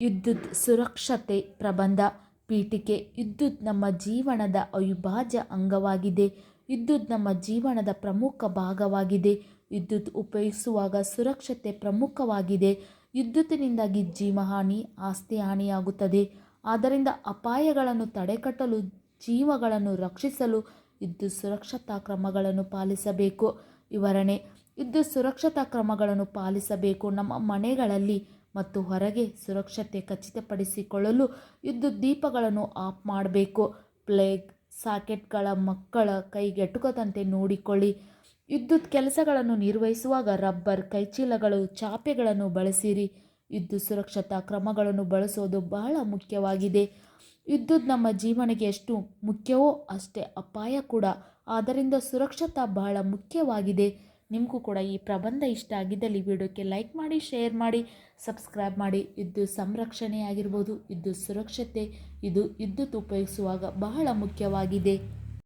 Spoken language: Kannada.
ವಿದ್ಯುತ್ ಸುರಕ್ಷತೆ ಪ್ರಬಂಧ ಪೀಠಿಕೆ. ವಿದ್ಯುತ್ ನಮ್ಮ ಜೀವನದ ಅವಿಭಾಜ್ಯ ಅಂಗವಾಗಿದೆ. ವಿದ್ಯುತ್ ನಮ್ಮ ಜೀವನದ ಪ್ರಮುಖ ಭಾಗವಾಗಿದೆ. ವಿದ್ಯುತ್ ಉಪಯೋಗಿಸುವಾಗ ಸುರಕ್ಷತೆ ಪ್ರಮುಖವಾಗಿದೆ. ವಿದ್ಯುತ್ತಿನಿಂದಾಗಿ ಜೀವಹಾನಿ, ಆಸ್ತಿ ಹಾನಿಯಾಗುತ್ತದೆ. ಆದ್ದರಿಂದ ಅಪಾಯಗಳನ್ನು ತಡೆಗಟ್ಟಲು, ಜೀವಗಳನ್ನು ರಕ್ಷಿಸಲು ವಿದ್ಯುತ್ ಸುರಕ್ಷತಾ ಕ್ರಮಗಳನ್ನು ಪಾಲಿಸಬೇಕು. ವಿವರಣೆ ವಿದ್ಯುತ್ ಸುರಕ್ಷತಾ ಕ್ರಮಗಳನ್ನು ಪಾಲಿಸಬೇಕು. ನಮ್ಮ ಮನೆಗಳಲ್ಲಿ ಮತ್ತು ಹೊರಗೆ ಸುರಕ್ಷತೆ ಖಚಿತಪಡಿಸಿಕೊಳ್ಳಲು ವಿದ್ಯುತ್ ದೀಪಗಳನ್ನು ಆಫ್ ಮಾಡಬೇಕು. ಪ್ಲೇಗ್ ಸಾಕೆಟ್ಗಳ ಮಕ್ಕಳ ಕೈಗೆಟುಕದಂತೆ ನೋಡಿಕೊಳ್ಳಿ. ವಿದ್ಯುತ್ ಕೆಲಸಗಳನ್ನು ನಿರ್ವಹಿಸುವಾಗ ರಬ್ಬರ್ ಕೈಚೀಲಗಳು, ಚಾಪೆಗಳನ್ನು ಬಳಸಿರಿ. ವಿದ್ಯುತ್ ಸುರಕ್ಷತಾ ಕ್ರಮಗಳನ್ನು ಬಳಸೋದು ಬಹಳ ಮುಖ್ಯವಾಗಿದೆ. ವಿದ್ಯುತ್ ನಮ್ಮ ಜೀವನಕ್ಕೆ ಎಷ್ಟು ಮುಖ್ಯವೋ ಅಷ್ಟೇ ಅಪಾಯ ಕೂಡ. ಆದ್ದರಿಂದ ಸುರಕ್ಷತಾ ಬಹಳ ಮುಖ್ಯವಾಗಿದೆ. ನಿಮಗೂ ಕೂಡ ಈ ಪ್ರಬಂಧ ಇಷ್ಟ ಆಗಿದ್ದಲ್ಲಿ ವಿಡಿಯೋಕ್ಕೆ ಲೈಕ್ ಮಾಡಿ, ಶೇರ್ ಮಾಡಿ, ಸಬ್ಸ್ಕ್ರೈಬ್ ಮಾಡಿ. ವಿದ್ಯುತ್ ಸಂರಕ್ಷಣೆ ಆಗಿರ್ಬೋದು ವಿದ್ಯುತ್ ಸುರಕ್ಷತೆ, ಇದು ವಿದ್ಯುತ್ ಉಪಯೋಗಿಸುವಾಗ ಬಹಳ ಮುಖ್ಯವಾಗಿದೆ.